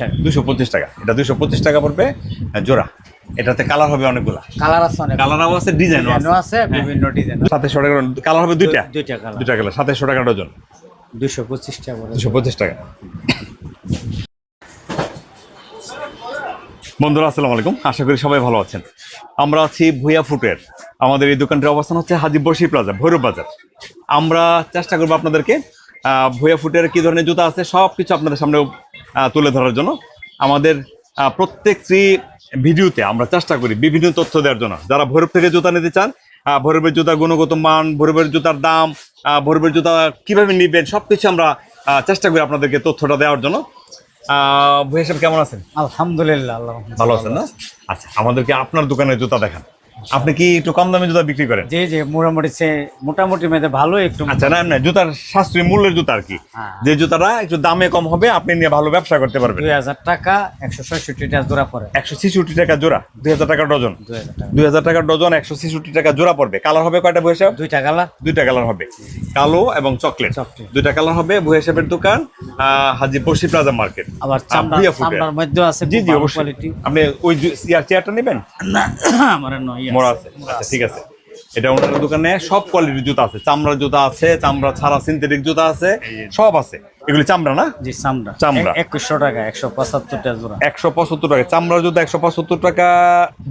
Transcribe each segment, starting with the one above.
টাকা দুশো পঁচিশ টাকা। এটা দুশো পঁচিশ টাকা পড়বে জোড়া। এটাতে কালার হবে অনেকগুলা। কালার আছে অনেক কালারও আছে ডিজাইনও আছে। আছে বিভিন্ন ডিজাইন টাকা কালার হবে দুইটা? দুইটা কালার। দুইটা কালার টাকা ডজন। দুশো পঁচিশ টাকা দুশো পঁচিশ টাকা। বন্ধুরা আসসালামু আলাইকুম। আশা করি সবাই ভালো আছেন। আমরা আছি ভুইয়া ফুটের। আমাদের এই দোকানটির অবস্থান হচ্ছে হাজি বসি প্লাজা ভৈরব বাজার। আমরা চেষ্টা করব আপনাদেরকে আহ, ভুইয়া ফুটের কি ধরনের জুতা আছে সব কিছু আপনাদের সামনে তুলে ধরার জন্য আমাদের প্রত্যেকটি ভিডিওতে আমরা চেষ্টা করি বিভিন্ন তথ্য দেওয়ার জন্য। যারা ভৈরব থেকে জুতা নিতে চান ভৈরবের জুতা গুণগত মান ভৈরবের জুতার দাম ভৈরবের জুতা কীভাবে নিবেন সব কিছু আমরা চেষ্টা করি আপনাদেরকে তথ্যটা দেওয়ার জন্য। সাহেব কেমন আছেন? আলহামদুলিল্লাহ আল্লাহ ভালো আছেন না? আচ্ছা আমাদেরকে আপনার দোকানের জুতা দেখান। আপনি কি একটু কম দামে জুতা বিক্রি করেন? যে যে মোটামুটি সে মোটামুটি মেয়েদে ভালো একটু আচ্ছা না না জুতার সাশ্রয়ী মূল্যের জুতা আর কি। হ্যাঁ। যে জুতাটা একটু দামে কম হবে আপনি নিয়ে ভালো ব্যবসা করতে পারবেন। দুই হাজার টাকা একশো ছয়ষট্টি টাকা জোড়া পড়ে। একশো ছেষট্টি টাকা জোড়া দুই হাজার টাকা ডজন। দুই হাজার টাকা। ডজন একশো ছেষট্টি টাকা জোড়া পড়বে। কালার হবে কয়টা বই সাহেব? দুইটা কালার। দুইটা কালার হবে। কালো এবং চকলেট। চকলেট। দুইটা কালার হবে ভুয়া সাহেবের দোকান হাজি বসি প্লাজা মার্কেট। আবার চামড়ার মধ্যেও আছে জি জি অবশ্যই। আপনি ওই চেয়ারটা নেবেন? না আমার নয় মোড়া আছে। আচ্ছা ঠিক আছে। এটা ওনার দোকানে সব কোয়ালিটির জুতা আছে। চামড়ার জুতা আছে চামড়া ছাড়া সিনথেটিক জুতা আছে সব আছে। এগুলি চামড়া না? জি চামড়া। চামড়া। একুশশো টাকা একশো পঁচাত্তর টাকা জোড়া। একশো পঁচাত্তর টাকা। চামড়ার জুতা একশো পঁচাত্তর টাকা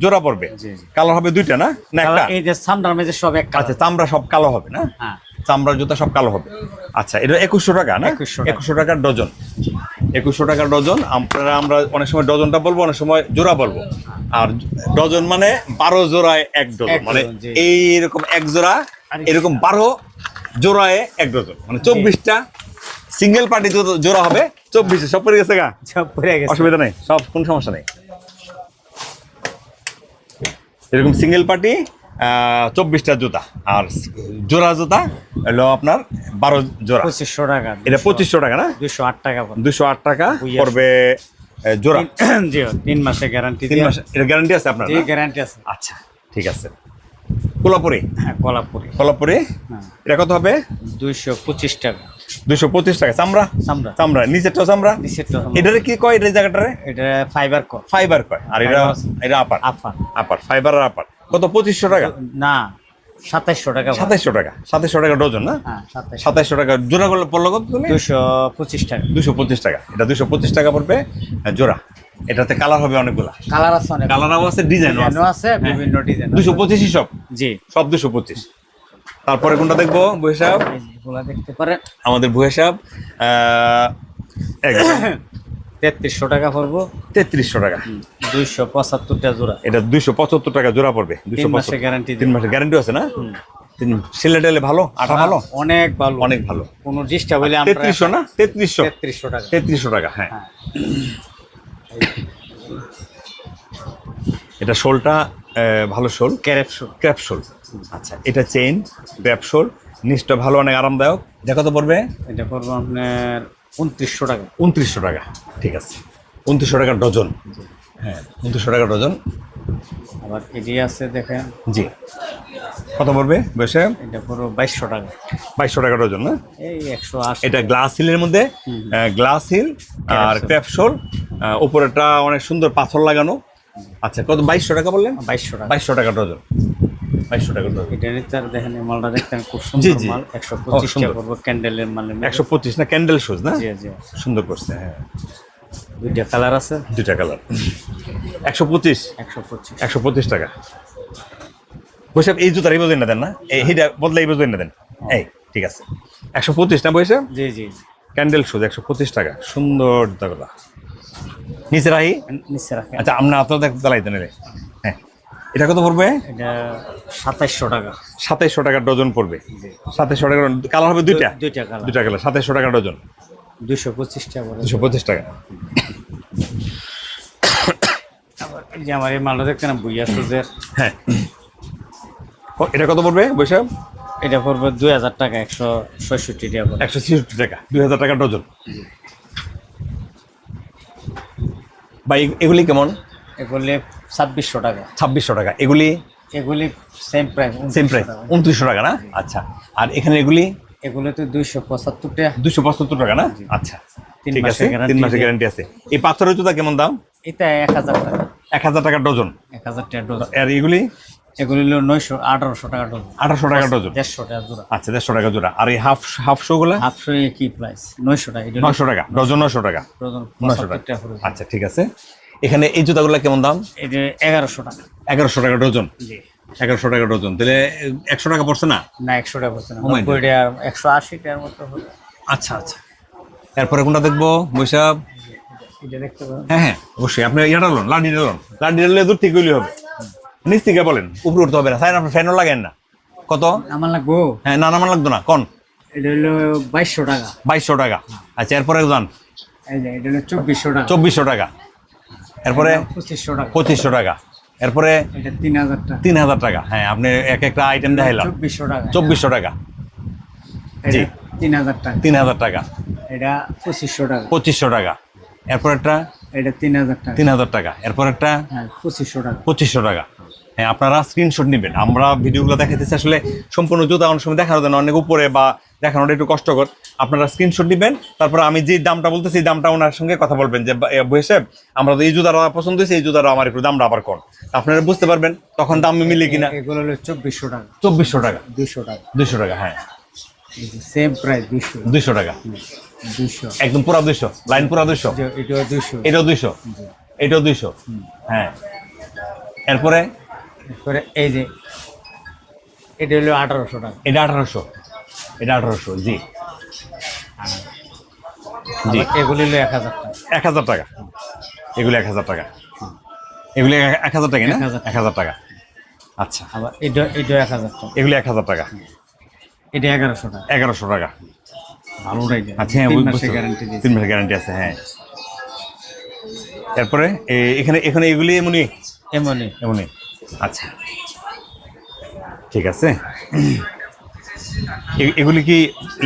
জোড়া পড়বে। কালার হবে দুইটা না? না একটা। এই যে চামড়ার মধ্যে সব এক আচ্ছা চামড়া সব কালো হবে না? হ্যাঁ। চামড়ার জুতা সব কালো হবে। আচ্ছা এটা একুশশো টাকা না? 2100 একুশশো টাকার ডজন। একুশশো টাকার ডজন। আপনারা আমরা অনেক সময় ডজনটা বলব অনেক সময় জোড়া বলব। আর ডজন মানে বারো জোড়ায় এক ডজন মানে। এইরকম এক জোড়া এরকম বারো জোড়ায় এক ডজন মানে চব্বিশটা সিঙ্গেল পার্টি জোড়া হবে চব্বিশে সব পড়ে গেছে গা? সব পড়ে গেছে। অসুবিধা নেই সব কোনো সমস্যা নেই। এরকম সিঙ্গেল পার্টি চব্বিশটা জুতা আর জোড়া জুতা হলো আপনার বারো জোড়া। পঁচিশশো টাকা এটা পঁচিশশো টাকা না? দুশো আট টাকা দুশো আট টাকা পড়বে জোড়া? জি তিন মাসে গ্যারান্টি তিন মাস এটা গ্যারান্টি আছে আপনার জি গ্যারান্টি আছে। আচ্ছা ঠিক আছে। কোলাপুরি? হ্যাঁ কলাপুরি। কোলাপুরি? হ্যাঁ। এটা কত হবে? দুইশো পঁচিশ টাকা। দুশো পঁচিশ টাকা। চামড়া? চামড়া। চামড়া। নিচেরটাও চামড়া? নিচেরটা এটারে কি কয় এটা জায়গাটারে? এটা ফাইবার কর ফাইবার কয়। আর এটা। এটা আপার আফা আপার ফাইবার আর আপার কত? পঁচিশশো টাকা? না সাতাইশশো টাকা সাতাইশশো টাকা। সাতাইশশো টাকা ডজন না? হ্যাঁ সাতাইশশো। টাকা জোড়া করলে পড়ল কত তুমি? দুশো পঁচিশ টাকা। দুশো পঁচিশ টাকা। এটা দুশো পঁচিশ টাকা পড়বে জোড়া। এটাতে কালার হবে অনেকগুলা। কালার আছে অনেক। কালারও আছে ডিজাইনও আছে। আছে বিভিন্ন ডিজাইন দুশো পঁচিশই সব? জি। সব দুশো পঁচিশ। তারপরে কোনটা দেখব? সাহেব দেখতে পারেন। আমাদের বুয়ে সাহেব তেত্রিশশো টাকা পড়ব। তেত্রিশশো টাকা। দুইশো পঁচাত্তরটা জোড়া। এটা দুইশো পঁচাত্তর টাকা জোড়া পড়বে। দুইশো তিন মাসে গ্যারান্টি তিন মাসের গ্যারান্টি আছে না? তিন সিলেটেলে ভালো আটা ভালো? অনেক ভালো। অনেক ভালো। কোনো ডিস্টার্ব হলে আমরা তেত্রিশশো না? তেত্রিশশো? তেত্রিশশো টাকা। তেত্রিশশো টাকা হ্যাঁ। হ্যাঁ। এটা শোলটা ভালো শোল? ক্যারেপশো ক্র্যাপশোল আচ্ছা এটা চেইন ক্র্যাপশোল নিচটা ভালো অনেক আরামদায়ক। এটা কত পড়বে? এটা পড়ব আপনার উনত্রিশশো টাকা। উনত্রিশশো টাকা ঠিক আছে। উনত্রিশশো টাকা ডজন। হ্যাঁ উনত্রিশশো টাকা ডজন। আবার এটি আছে দেখেন। জি। কত পড়বে বসে? এটা পড়ব বাইশশো টাকা। বাইশশো টাকা ডজন না? এই একশো আশি। এটা গ্লাস হিলের মধ্যে গ্লাস হিল আর ক্র্যাপশোল উপরেটা অনেক সুন্দর পাথর লাগানো। আচ্ছা কত বাইশশো টাকা বললেন? বাইশশো টাকা। বাইশশো টাকা ডজন। বাইশশো টাকা ডজন। এটা নিতে আর দেখেন মালটা দেখতেন খুব সুন্দর মাল। একশো পঁচিশ। টাকা পড়ব ক্যান্ডেলের একশো পঁচিশ না? ক্যান্ডেল শুজ না? জি জি। সুন্দর করছে হ্যাঁ। দুইটা কালার আছে? দুইটা কালার। একশো পঁচিশ? একশো পঁচিশ। একশো পঁচিশ টাকা। বৈশাখ এই জুতার এই না দেন না? এই হিটা বদলে এই না দেন? এই ঠিক আছে। একশো পঁচিশ না বৈশাখ? জি জি। ক্যান্ডেল শুজ একশো পঁচিশ টাকা। সুন্দর জুতাগুলা নিচে রাহি নিচে রাখেন আচ্ছা আমরা আপনার দেখ চালাইতে নিলে হ্যাঁ। এটা কত পড়বে? এটা সাতাইশশো টাকা। সাতাইশশো টাকার ডজন পড়বে। সাতাইশশো টাকার কালার হবে দুইটা? দুইটা কালার। দুইটা কালার। সাতাইশশো টাকা ডজন। পঁচিশ টাকা দুশো পঁচিশ টাকা। আবার এই যে আমার এই মালটা দেখতেন বুইয়া সুজের। হ্যাঁ। এটা কত পড়বে বৈশাখ এটা পড়বে দুই হাজার টাকা একশো ছয়ষট্টি টাকা একশো ছেষট্টি টাকা দুই হাজার টাকা ডজন। বা এগুলি কেমন? এগুলি ছাব্বিশশো টাকা। ছাব্বিশশো টাকা। এগুলি? এগুলি সেম প্রাইস সেম প্রাইস উনত্রিশশো টাকা না? আচ্ছা। আর এখানে এগুলি? এগুলো তো দুইশো পঁচাত্তর টাকা। পঁচাত্তর টাকা না? আচ্ছা তিন ঠিক আছে মাসের তিন মাসের গ্যারান্টি আছে। এই পাথরের জুতা কেমন দাম? এটা এক হাজার টাকা। এক হাজার টাকা ডজন? এক হাজার টাকা ডজন। আর এগুলি? এগুলো হলো নয়শো আঠারোশো টাকা ডজন। আঠারোশো টাকা ডজন। দেড়শো টাকা জোড়া। আচ্ছা দেড়শো টাকা জোড়া। আর এই হাফ হাফ শো গুলা? হাফশো কি প্রাইস নয়শো টাকা নশো টাকা ডজন নশো টাকা। ডজন পঁচাত্তর টাকা আচ্ছা ঠিক আছে। এখানে এই জুতাগুলো কেমন দাম? এটা এগারোশো টাকা। এগারোশো টাকা ডজন। জি। এগারোশো টাকা ডজন। তাহলে একশো টাকা পড়ছে না? না একশো টাকা পড়ছে না। একশো আশি টাকার মতো হবে। আচ্ছা আচ্ছা। এরপরে কোনটা দেখব? বৈশাখ? হ্যাঁ হ্যাঁ অবশ্যই। আপনি ইয়েটা লোন লাডি লোন। লাডি লোন দূর থেকে গেলে হবে। নিচ থেকে বলেন উপরে উঠতে হবে না। তাই না আপনি ফ্যানও লাগেন না। কত? আমার লাগবো? হ্যাঁ না আমার লাগতো না। কোন? এটা হলো বাইশশো টাকা। বাইশশো টাকা। আচ্ছা এরপরে যান। এই যে এটা হলো চব্বিশশো টাকা। চব্বিশশো টাকা। এরপরে পঁচিশশো টাকা। পঁচিশশো টাকা। এরপরে এটা তিন হাজার টাকা। তিন হাজার টাকা। হ্যাঁ আপনি এক একটা আইটেম দেখাইলাম। চব্বিশশো টাকা। চব্বিশশো টাকা। জি। তিন হাজার টাকা। তিন হাজার টাকা। এটা পঁচিশশো টাকা। পঁচিশশো টাকা। এরপর একটা? এটা তিন হাজার টাকা। তিন হাজার টাকা। এরপর একটা? হ্যাঁ পঁচিশশো টাকা। পঁচিশশো টাকা। হ্যাঁ আপনারা স্ক্রিনশট নেবেন। আমরা ভিডিওগুলো দেখাইতেছি আসলে সম্পূর্ণ জুতা অনেক সময় দেখানো যায় না অনেক উপরে বা দেখানোটা একটু কষ্টকর। আপনারা স্ক্রিনশট নেবেন তারপর আমি যে দামটা বলতেছি দামটা ওনার সঙ্গে কথা বলবেন যে হিসেব আমরা তো এই জুতাটা পছন্দ হয়েছে এই জুতাটা আমার একটু দামটা আবার কর আপনারা বুঝতে পারবেন তখন দাম মিলে কিনা। এগুলো হলো চব্বিশশো টাকা। চব্বিশশো টাকা। দুশো টাকা। দুশো টাকা হ্যাঁ। সেম প্রাইস দুশো। দুশো টাকা। দুশো। একদম পুরা দুশো লাইন পুরা দুশো। দুশো। এটাও এটাও দুইশো হ্যাঁ। এরপরে? এরপরে এই যে এটা হলো আঠারোশো টাকা। এটা আঠারোশো। এটা আঠারোশো জি। জি। এগুলো হলো এক হাজার টাকা। এক হাজার টাকা। এগুলো এক হাজার টাকা। এগুলো এক- হাজার টাকা না? 1000 এক হাজার টাকা। আচ্ছা। আবার এটা এটা এক হাজার টাকা। এগুলো এক হাজার টাকা। এটা এগারোশো টাকা। এগারোশো টাকা। ভালো আচ্ছা হ্যাঁ গ্যারান্টি তিন মাসের গ্যারান্টি আছে হ্যাঁ। তারপরে এখানে এখানে এগুলি এমনই এমনই এমনই আচ্ছা। ঠিক আছে। এগুলি কি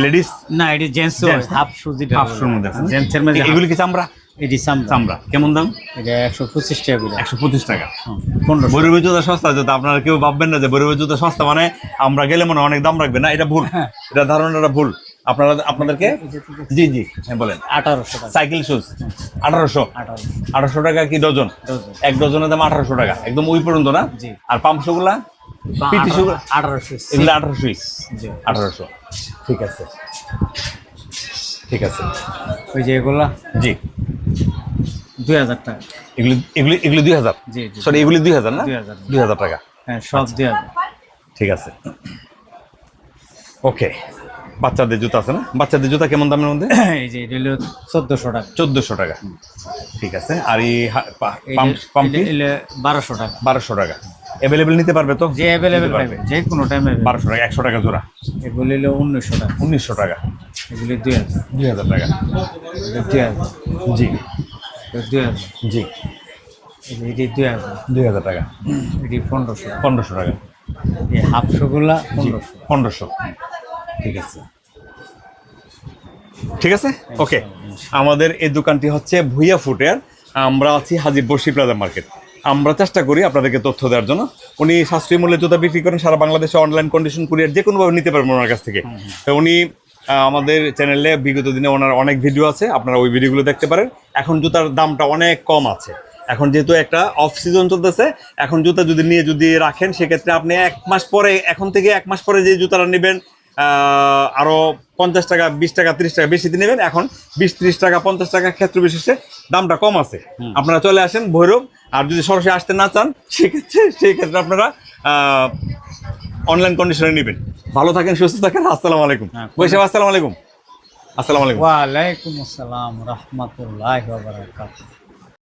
লেডিস? না এটি জেন্টস হাফ হাফ মধ্যে। জেন্টসের মধ্যে এগুলি কি চামড়া? এটি চামড়া। কেমন দাম? এটা একশো পঁচিশ টাকা একশো পঁচিশ টাকা। বৈরবের জুতা সস্তা আপনারা কেউ ভাববেন না যে বৈরবের জুতা সস্তা মানে আমরা গেলে মনে হয় অনেক দাম রাখবে না এটা ভুল। এটা ধারণাটা ভুল। আপনারা আপনাদেরকে? জি জি হ্যাঁ বলেন। আঠারোশো টাকা। সাইকেল শুজ আঠারোশো। আঠারোশো। টাকা কি ডজন? এক ডজনের দাম আঠারোশো টাকা। একদম ওই পর্যন্ত না। আর পাম্পশো পিটিশো গুলা আঠারোশো এগুলো আঠারোশো জি। আঠারোশো। ঠিক আছে। ঠিক আছে। ওই যে এগুলা? জি। দুই হাজার টাকা। এগুলি এগুলি এগুলি দুই হাজার? জি জি। সরি এগুলি দুই হাজার না? 2000 দুই হাজার টাকা। হ্যাঁ সব দুই হাজার। ঠিক আছে। ওকে। বাচ্চাদের জুতা আছে না? বাচ্চাদের জুতা কেমন দামের মধ্যে? এই যে এটা হলো চোদ্দশো টাকা। চোদ্দশো টাকা। ঠিক আছে। আর এই বারোশো টাকা। বারোশো টাকা। অ্যাভেলেবেল নিতে পারবে তো? যে অ্যাভেলেবেল। পাবে যে কোনো টাইমে বারোশো টাকা একশো টাকা জোড়া। এগুলি হলো উনিশশো টাকা। উনিশশো টাকা। এগুলি দুই হাজার। দুই হাজার টাকা। দুই হাজার। জি। দুই হাজার। জি। এটি দুই হাজার। দুই হাজার টাকা। এটি পনেরোশো। পনেরোশো টাকা। এই হাফশোগুলা পনেরোশো। পনেরোশো। ঠিক আছে। ঠিক আছে? ওকে আমাদের এই দোকানটি হচ্ছে ভুইয়া ফুটের। আমরা আছি হাজির বর্ষি প্লাজা মার্কেট। আমরা চেষ্টা করি আপনাদেরকে তথ্য দেওয়ার জন্য। উনি সাশ্রয়ী মূল্যে জুতা বিক্রি করেন সারা বাংলাদেশে অনলাইন কন্ডিশন কুরিয়ার যে কোনোভাবে নিতে পারবেন ওনার কাছ থেকে। তো উনি আমাদের চ্যানেলে বিগত দিনে ওনার অনেক ভিডিও আছে আপনারা ওই ভিডিওগুলো দেখতে পারেন। এখন জুতার দামটা অনেক কম আছে। এখন যেহেতু একটা অফ সিজন চলতেছে এখন জুতা যদি নিয়ে যদি রাখেন সেক্ষেত্রে আপনি এক মাস পরে এখন থেকে এক মাস পরে যে জুতাটা নেবেন আহ, আরও পঞ্চাশ টাকা বিশ টাকা ত্রিশ টাকা বেশি নেবেন। এখন বিশ ত্রিশ টাকা পঞ্চাশ টাকা ক্ষেত্র বিশেষে দামটা কম আছে। আপনারা চলে আসেন ভৈরব আর যদি সরাসরি আসতে না চান সেক্ষেত্রে সেই ক্ষেত্রে আপনারা অনলাইন কন্ডিশনে নেবেন। ভালো থাকেন সুস্থ থাকেন আসসালামু আলাইকুম। হ্যাঁ, বৈশাখ আসসালামু আলাইকুম। আসসালামু আলাইকুম। ওয়ালাইকুম আসসালাম রহমতুল্লাহ